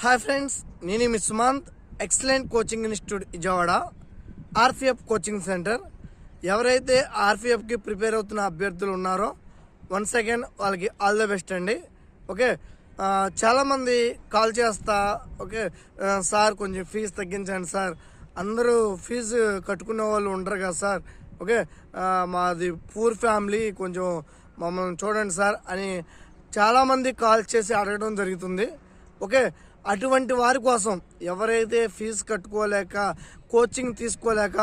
Hi friends నేను మీ Sumanth excellent coaching institute Vijayawada RPF coaching center. ఎవరైతే ఆర్పిఎఫ్కి prepare అవుతున్న అభ్యర్థులు ఉన్నారో వన్ సెకండ్ వాళ్ళకి ఆల్ ద బెస్ట్ అండి. ఓకే చాలామంది కాల్ చేస్తా ఓకే సార్ కొంచెం ఫీజు తగ్గించండి సార్. అందరూ ఫీజు కట్టుకునే వాళ్ళు ఉండరు కదా సార్. ఓకే మాది పూర్ ఫ్యామిలీ కొంచెం మమ్మల్ని చూడండి సార్ అని చాలామంది కాల్ చేసి అడగడం జరుగుతుంది. ఓకే అటువంటి వారి కోసం ఎవరైతే ఫీజు కట్టుకోలేక కోచింగ్ తీసుకోలేక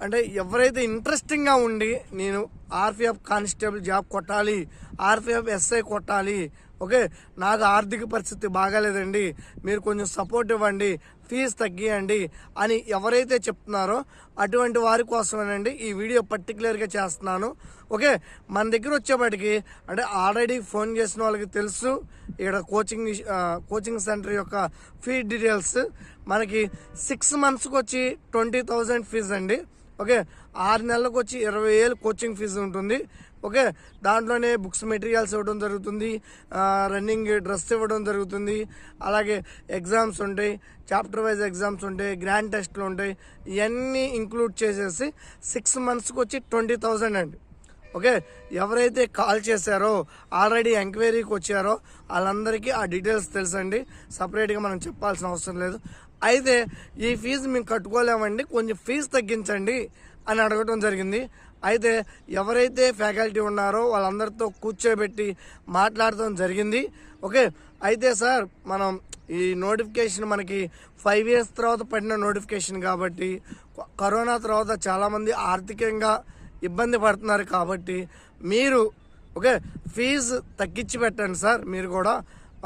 అంటే ఎవరైతే ఇంట్రెస్టింగ్గా ఉండి నేను ఆర్పిఎఫ్ కానిస్టేబుల్ జాబ్ కొట్టాలి ఆర్పిఎఫ్ ఎస్ఐ కొట్టాలి ఓకే? నాకు ఆర్థిక పరిస్థితి బాగాలేదండి మీరు కొంచెం సపోర్ట్ ఇవ్వండి ఫీజు తగ్గియండి అని ఎవరైతే చెప్తున్నారో అటువంటి వారి కోసమేనండి ఈ వీడియో పర్టికులర్గా చేస్తున్నాను. ఓకే మన దగ్గర వచ్చేప్పటికి అంటే ఆల్రెడీ ఫోన్ చేసిన వాళ్ళకి తెలుసు. ఇక్కడ కోచింగ్ కోచింగ్ సెంటర్ యొక్క ఫీ డీటెయిల్స్. మనకి సిక్స్ మంత్స్కి వచ్చి ట్వంటీ థౌజండ్ ఫీజు అండి ఓకే ఆరు నెలలకు వచ్చి ఇరవై వేలు కోచింగ్ ఫీజు ఉంటుంది. ఓకే? దాంట్లోనే బుక్స్ మెటీరియల్స్ ఇవ్వడం జరుగుతుంది. రన్నింగ్ డ్రెస్ ఇవ్వడం జరుగుతుంది. అలాగే ఎగ్జామ్స్ ఉంటాయి. చాప్టర్ వైజ్ ఎగ్జామ్స్ ఉంటాయి. గ్రాండ్ టెస్ట్లు ఉంటాయి. ఇవన్నీ ఇంక్లూడ్ చేసేసి సిక్స్ మంత్స్కి వచ్చి ట్వంటీ థౌజండ్ అండి. ఓకే? ఎవరైతే కాల్ చేశారో ఆల్రెడీ ఎంక్వైరీకి వచ్చారో వాళ్ళందరికీ ఆ డీటెయిల్స్ తెలుసండి. సపరేట్గా మనం చెప్పాల్సిన అవసరం లేదు. అయితే ఈ ఫీజు మేము కట్టుకోలేమండి. కొంచెం ఫీజు తగ్గించండి అని అడగటం జరిగింది. అయితే ఎవరైతే ఫ్యాకల్టీ ఉన్నారో వాళ్ళందరితో కూర్చోబెట్టి మాట్లాడటం జరిగింది. ఓకే అయితే సార్ మనం ఈ నోటిఫికేషన్ మనకి ఫైవ్ ఇయర్స్ తర్వాత పడిన నోటిఫికేషన్ కాబట్టి కరోనా తర్వాత చాలామంది ఆర్థికంగా ఇబ్బంది పడుతున్నారు కాబట్టి మీరు ఓకే ఫీజు తగ్గించి పెట్టండి సార్ మీరు కూడా.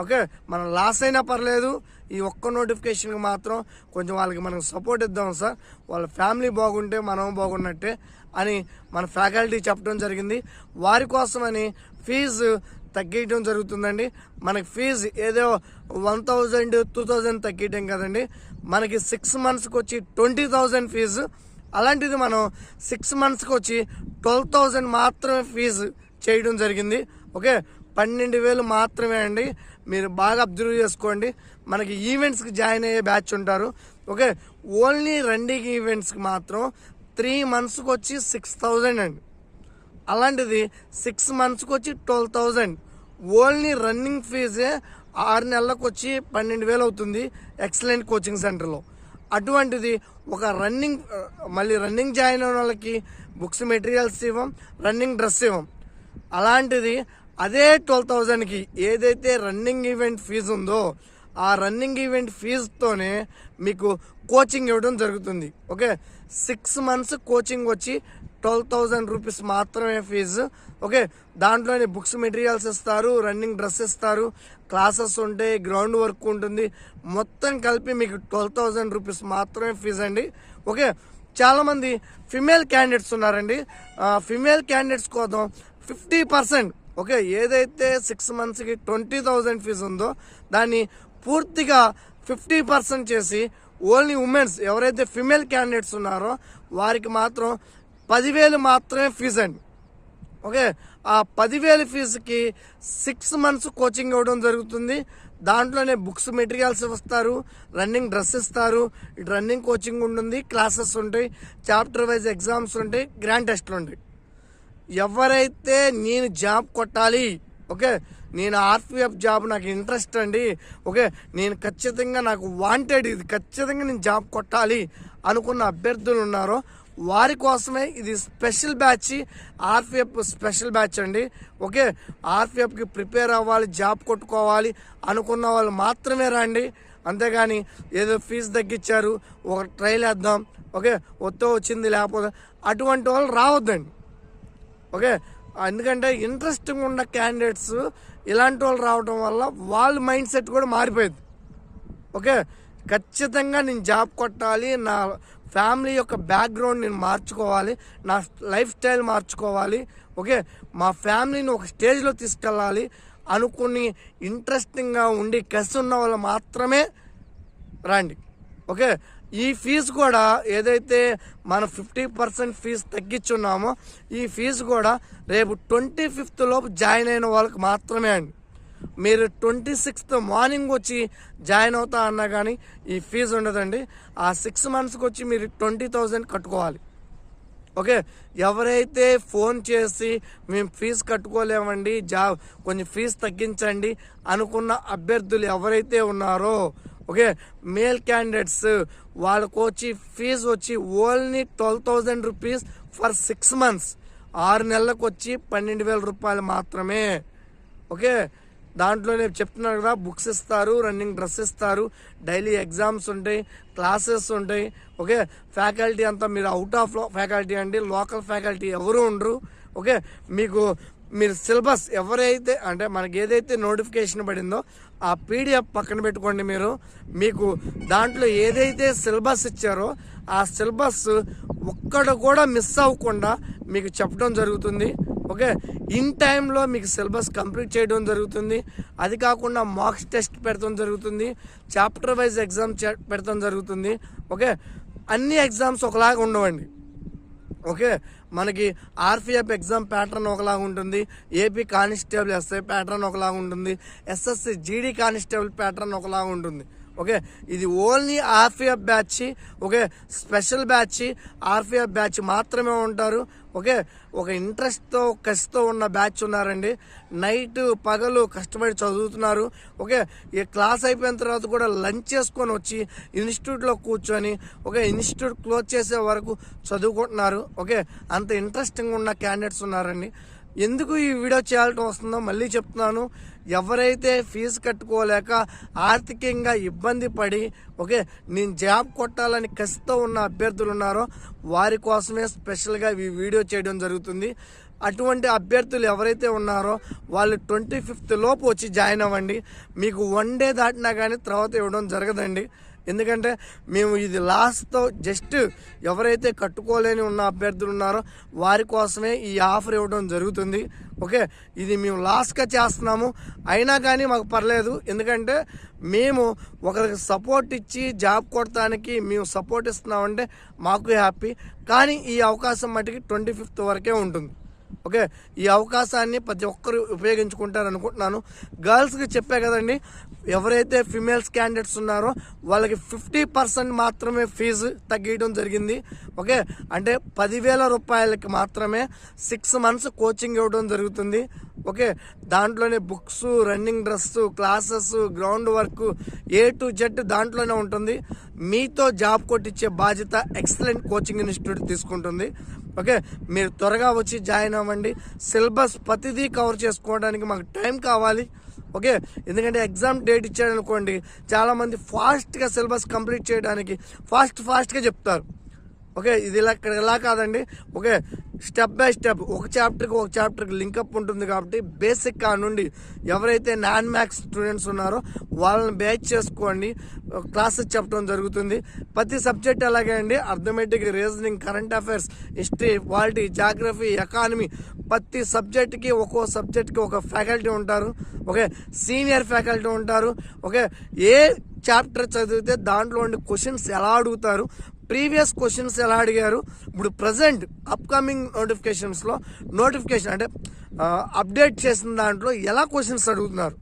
ఓకే మనం లాస్ అయినా పర్లేదు ఈ ఒక్క నోటిఫికేషన్కి మాత్రం కొంచెం వాళ్ళకి మనం సపోర్ట్ ఇద్దాం సార్. వాళ్ళ ఫ్యామిలీ బాగుంటే మనం బాగున్నట్టే. అని మన ఫ్యాకల్టీ చెప్పడం జరిగింది. వారి కోసమని ఫీజు తగ్గించడం జరుగుతుందండి. మనకి ఫీజు ఏదో వన్ థౌజండ్ టూ థౌజండ్ తగ్గించడం కదండి. మనకి సిక్స్ మంత్స్కి వచ్చి ట్వంటీ థౌజండ్ ఫీజు. అలాంటిది మనం సిక్స్ మంత్స్కి వచ్చి ట్వెల్వ్ థౌజండ్ మాత్రమే ఫీజు చేయడం జరిగింది. ఓకే? పన్నెండు వేలు మాత్రమే అండి. మీరు బాగా అబ్జర్వ్ చేసుకోండి. మనకి ఈవెంట్స్కి జాయిన్ అయ్యే బ్యాచ్ ఉంటారు. ఓకే? ఓన్లీ రన్నింగ్ ఈవెంట్స్కి మాత్రం త్రీ మంత్స్కి వచ్చి సిక్స్ థౌజండ్ అండి. అలాంటిది సిక్స్ మంత్స్కి వచ్చి ట్వెల్వ్ థౌజండ్. ఓన్లీ రన్నింగ్ ఫీజే ఆరు నెలలకు వచ్చి పన్నెండు వేలు అవుతుంది ఎక్సలెంట్ కోచింగ్ సెంటర్లో. అటువంటిది ఒక రన్నింగ్ మళ్ళీ రన్నింగ్ జాయిన్ అయిన వాళ్ళకి బుక్స్ మెటీరియల్స్ ఇవ్వం రన్నింగ్ డ్రెస్ ఇవ్వం. అలాంటిది అదే ట్వెల్వ్ థౌజండ్కి ఏదైతే రన్నింగ్ ఈవెంట్ ఫీజు ఉందో ఆ రన్నింగ్ ఈవెంట్ ఫీజుతోనే మీకు కోచింగ్ ఇవ్వడం జరుగుతుంది. ఓకే సిక్స్ మంత్స్ కోచింగ్ వచ్చి ట్వెల్వ్ థౌజండ్ రూపీస్ మాత్రమే ఫీజు ఓకే దాంట్లోనే బుక్స్ మెటీరియల్స్ ఇస్తారు రన్నింగ్ డ్రెస్ ఇస్తారు క్లాసెస్ ఉంటాయి గ్రౌండ్ వర్క్ ఉంటుంది. మొత్తం కలిపి మీకు ట్వెల్వ్ థౌజండ్ రూపీస్ మాత్రమే ఫీజు అండి. ఓకే చాలామంది ఫిమేల్ క్యాండిడేట్స్ ఉన్నారండి. ఫిమేల్ క్యాండిడేట్స్ కోసం ఫిఫ్టీ పర్సెంట్ ఓకే ఏదైతే సిక్స్ మంత్స్కి ట్వంటీ థౌజండ్ ఫీజు ఉందో దాన్ని పూర్తిగా ఫిఫ్టీ పర్సెంట్ చేసి ఓన్లీ ఉమెన్స్ ఎవరైతే ఫిమేల్ క్యాండిడేట్స్ ఉన్నారో వారికి మాత్రం పదివేలు మాత్రమే ఫీజు అండి. ఓకే? ఆ పదివేలు ఫీజుకి సిక్స్ మంత్స్ కోచింగ్ ఇవ్వడం జరుగుతుంది. దాంట్లోనే బుక్స్ మెటీరియల్స్ ఇస్తారు రన్నింగ్ డ్రెస్ ఇస్తారు ఇటు రన్నింగ్ కోచింగ్ ఉంటుంది క్లాసెస్ ఉంటాయి చాప్టర్ వైజ్ ఎగ్జామ్స్ ఉంటాయి గ్రాండ్ టెస్ట్లు ఉంటాయి. ఎవరైతే నేను జాబ్ కొట్టాలి ఓకే? నేను ఆర్పిఎఫ్ జాబ్ నాకు ఇంట్రెస్ట్ అండి. ఓకే? నేను ఖచ్చితంగా నాకు వాంటెడ్ ఇది. ఖచ్చితంగా నేను జాబ్ కొట్టాలి అనుకున్న అభ్యర్థులు ఉన్నారో వారి కోసమే ఇది special batch RPF special batch అండి. ఓకే? ఆర్పిఎఫ్కి ప్రిపేర్ అవ్వాలి జాబ్ కొట్టుకోవాలి అనుకున్న వాళ్ళు మాత్రమే రండి. అంతేగాని ఏదో ఫీజు తగ్గించారు ఒక ట్రైల్ వేద్దాం. ఓకే? ఒత్తో వచ్చింది లేకపోతే అటువంటి వాళ్ళు రావద్దండి. ఓకే? ఎందుకంటే ఇంట్రెస్టింగ్ ఉన్న క్యాండిడేట్స్ ఇలాంటి వాళ్ళు రావడం వల్ల వాళ్ళ మైండ్ సెట్ కూడా మారిపోయింది. ఓకే? ఖచ్చితంగా నేను జాబ్ కొట్టాలి నా ఫ్యామిలీ యొక్క బ్యాక్గ్రౌండ్ నేను మార్చుకోవాలి నా లైఫ్ స్టైల్ మార్చుకోవాలి ఓకే? మా ఫ్యామిలీని ఒక స్టేజ్లో తీసుకెళ్ళాలి అనుకుని ఇంట్రెస్టింగ్గా ఉండి కసి ఉన్న వాళ్ళు మాత్రమే రండి. ఓకే? ఈ ఫీజు కూడా ఏదైతే మనం ఫిఫ్టీ పర్సెంట్ ఫీజు తగ్గించున్నామో ఈ ఫీజు కూడా రేపు ట్వంటీ ఫిఫ్త్ లోపు జాయిన్ అయిన వాళ్ళకి మాత్రమే అండి. మీరు ట్వంటీ సిక్స్త్ మార్నింగ్ వచ్చి జాయిన్ అవుతా అన్నా కానీ ఈ ఫీజు ఉండదండి. ఆ సిక్స్ మంత్స్కి వచ్చి మీరు ట్వంటీ థౌజండ్ కట్టుకోవాలి. ఓకే? ఎవరైతే ఫోన్ చేసి మేము ఫీజు కట్టుకోలేమండి జా కొంచెం ఫీజు తగ్గించండి అనుకున్న అభ్యర్థులు ఎవరైతే ఉన్నారో ఓకే? మేల్ క్యాండిడేట్స్ వాళ్ళకు వచ్చి ఫీజు వచ్చి only twelve thousand rupees for six months. ఆరు నెలలకు వచ్చి పన్నెండు వేల రూపాయలు మాత్రమే. ఓకే? దాంట్లో నేను చెప్తున్నాను కదా బుక్స్ ఇస్తారు రన్నింగ్ డ్రెస్ ఇస్తారు డైలీ ఎగ్జామ్స్ ఉంటాయి క్లాసెస్ ఉంటాయి. ఓకే? ఫ్యాకల్టీ అంతా మీరు అవుట్ ఆఫ్ ఫ్యాకల్టీ అండి లోకల్ ఫ్యాకల్టీ ఎవరు ఉండరు. ఓకే? మీకు మీరు సిలబస్ ఎవరైతే అంటే మనకి ఏదైతే నోటిఫికేషన్ పడిందో ఆ పీడిఎఫ్ పక్కన పెట్టుకోండి మీరు. మీకు దాంట్లో ఏదైతే సిలబస్ ఇచ్చారో ఆ సిలబస్ ఒక్కడ కూడా మిస్ అవ్వకుండా మీకు చెప్పడం జరుగుతుంది. ఓకే? ఇన్ టైంలో మీకు సిలబస్ కంప్లీట్ చేయడం జరుగుతుంది. అది కాకుండా మార్క్స్ టెస్ట్ పెడతాం జరుగుతుంది. చాప్టర్ వైజ్ ఎగ్జామ్ పెడతాం జరుగుతుంది. ఓకే? అన్ని ఎగ్జామ్స్ ఒకలాగా ఉండవండి. ఓకే? మనకి ఆర్పిఎఫ్ ఎగ్జామ్ ప్యాటర్న్ ఒకలాగా ఉంటుంది ఏపీ కానిస్టేబుల్ ఎస్ఐ ప్యాటర్న్ ఒకలాగా ఉంటుంది ఎస్ఎస్సి జీడీ కానిస్టేబుల్ ప్యాటర్న్ ఒకలాగా ఉంటుంది. ఓకే? ఇది only RPF batch okay? Special batch RPF batch మాత్రమే ఉంటారు. ఓకే? ఒక ఇంట్రెస్ట్తో కసితో ఉన్న బ్యాచ్ ఉన్నారండి. నైట్ పగలు కష్టపడి చదువుతున్నారు. ఓకే? ఈ క్లాస్ అయిపోయిన తర్వాత కూడా లంచ్ చేసుకొని వచ్చి ఇన్స్టిట్యూట్లో కూర్చొని ఓకే? ఇన్స్టిట్యూట్ క్లోజ్ చేసే వరకు చదువుకుంటున్నారు. ఓకే? అంత ఇంట్రెస్టింగ్ ఉన్న క్యాండిడేట్స్ ఉన్నారండి. ఎందుకు ఈ వీడియో చేయాల్సిన వస్తుందో మళ్ళీ చెప్తున్నాను. ఎవరైతే ఫీజు కట్టుకోలేక ఆర్థికంగా ఇబ్బంది పడి ఓకే నేను జాబ్ కొట్టాలని కసితో ఉన్న అభ్యర్థులు ఉన్నారో వారి కోసమే స్పెషల్గా ఈ వీడియో చేయడం జరుగుతుంది. అటువంటి అభ్యర్థులు ఎవరైతే ఉన్నారో వాళ్ళు ట్వంటీ ఫిఫ్త్ లోపు వచ్చి జాయిన్ అవ్వండి. మీకు వన్ డే దాటినా కానీ తర్వాత ఇవ్వడం జరగదండి. ఎందుకంటే మేము ఇది లాస్ట్తో జస్ట్ ఎవరైతే కట్టుకోలేని ఉన్న అభ్యర్థులు ఉన్నారో వారి కోసమే ఈ ఆఫర్ ఇవ్వడం జరుగుతుంది. ఓకే? ఇది మేము లాస్ట్గా చేస్తున్నాము. అయినా కానీ మాకు పర్లేదు. ఎందుకంటే మేము ఒకరికి సపోర్ట్ ఇచ్చి జాబ్ కొట్టడానికి మేము సపోర్ట్ ఇస్తున్నామంటే మాకు హ్యాపీ కానీ ఈ అవకాశం మటుకి ట్వంటీ ఫిఫ్త్ వరకే ఉంటుంది. ఓకే? ఈ అవకాశాన్ని ప్రతి ఒక్కరు ఉపయోగించుకుంటారు అనుకుంటున్నాను. గర్ల్స్కి చెప్పే కదండి ఎవరైతే ఫిమేల్స్ క్యాండిడేట్స్ ఉన్నారో వాళ్ళకి ఫిఫ్టీ పర్సెంట్ మాత్రమే ఫీజు తగ్గించడం జరిగింది. ఓకే? అంటే పదివేల రూపాయలకి మాత్రమే సిక్స్ మంత్స్ కోచింగ్ ఇవ్వడం జరుగుతుంది. ఓకే? దాంట్లోనే books running dress classes ground work A to Z దాంట్లోనే ఉంటుంది. మీతో జాబ్ కొట్టించే బాధ్యత ఎక్సలెంట్ కోచింగ్ ఇన్స్టిట్యూట్ తీసుకుంటుంది. ఓకే? మీరు త్వరగా వచ్చి జాయిన్ అవ్వండి. సిలబస్ ప్రతిదీ కవర్ చేసుకోవడానికి మాకు టైం కావాలి. ఓకే? ఎందుకంటే ఎగ్జామ్ డేట్ ఇచ్చాడు అనుకోండి చాలామంది ఫాస్ట్గా సిలబస్ కంప్లీట్ చేయడానికి ఫాస్ట్ ఫాస్ట్గా చెప్తారు. ఓకే ఇది ఇలా ఇక్కడ ఇలా కాదండి. ఓకే స్టెప్ బై స్టెప్ ఒక చాప్టర్కి ఒక చాప్టర్కి లింకప్ ఉంటుంది కాబట్టి బేసిక్ కా నుండి ఎవరైతే నాన్ మ్యాథ్స్ స్టూడెంట్స్ ఉన్నారో వాళ్ళని బ్యాచ్ చేసుకోండి. క్లాసెస్ చెప్పడం జరుగుతుంది. ప్రతి సబ్జెక్ట్ అలాగే అండి. Arithmetic reasoning current affairs history polity geography economy ప్రతి సబ్జెక్ట్కి ఒక్కో సబ్జెక్ట్కి ఒక ఫ్యాకల్టీ ఉంటారు. ఓకే సీనియర్ ఫ్యాకల్టీ ఉంటారు. ఓకే ఏ చాప్టర్ చదివితే దాంట్లో ఉండే క్వశ్చన్స్ ఎలా అడుగుతారు? ప్రీవియస్ క్వశ్చన్స్ ఎలా అడిగారు? ఇప్పుడు ప్రజెంట్ అప్కమింగ్ నోటిఫికేషన్స్లో నోటిఫికేషన్ అంటే అప్డేట్ చేసిన దాంట్లో ఎలా క్వశ్చన్స్ అడుగుతున్నారు?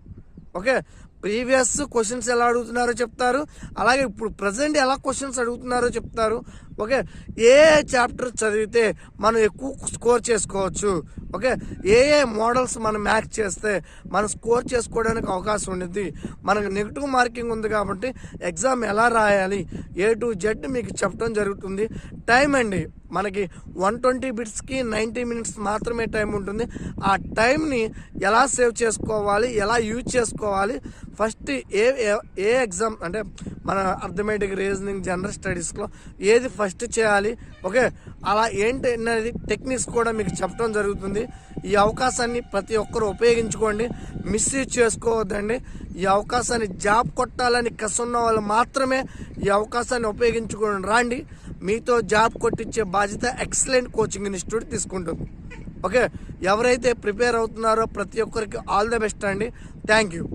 ఓకే ప్రీవియస్ క్వశ్చన్స్ ఎలా అడుగుతున్నారో చెప్తారు. అలాగే ఇప్పుడు ప్రజెంట్ ఎలా క్వశ్చన్స్ అడుగుతున్నారో చెప్తారు. ఓకే? ఏ చాప్టర్ చదివితే మనం ఎక్కువ స్కోర్ చేసుకోవచ్చు ఓకే? ఏ ఏ మోడల్స్ మనం మ్యాచ్ చేస్తే మనం స్కోర్ చేసుకోవడానికి అవకాశం ఉండిద్ది. మనకు నెగిటివ్ మార్కింగ్ ఉంది కాబట్టి ఎగ్జామ్ ఎలా రాయాలి ఏ టు జెడ్ మీకు చెప్పడం జరుగుతుంది. టైం అండి. మనకి వన్ ట్వంటీ బిట్స్కి నైంటీ మినిట్స్ మాత్రమే టైం ఉంటుంది. ఆ టైంని ఎలా సేవ్ చేసుకోవాలి ఎలా యూజ్ చేసుకోవాలి ఫస్ట్ ఏ ఏ- ఏ ఎగ్జామ్ అంటే మన అర్థమెటిక్ రీజనింగ్ జనరల్ స్టడీస్లో ఏది ఫస్ట్ చేయాలి. ఓకే? అలా ఏంటి అనేది టెక్నిక్స్ కూడా మీకు చెప్పడం జరుగుతుంది. ఈ అవకాశాన్ని ప్రతి ఒక్కరు ఉపయోగించుకోండి. మిస్యూజ్ చేసుకోవద్దండి. ఈ అవకాశాన్ని జాబ్ కొట్టాలని కసున్న వాళ్ళు మాత్రమే ఈ అవకాశాన్ని ఉపయోగించుకొని రాండి. మీతో జాబ్ కొట్టించే బాధ్యత ఎక్సలెంట్ కోచింగ్ ఇన్స్టిట్యూట్ తీసుకుంటుంది. ఓకే? ఎవరైతే ప్రిపేర్ అవుతున్నారో ప్రతి ఒక్కరికి ఆల్ ద బెస్ట్ అండి. Thank you.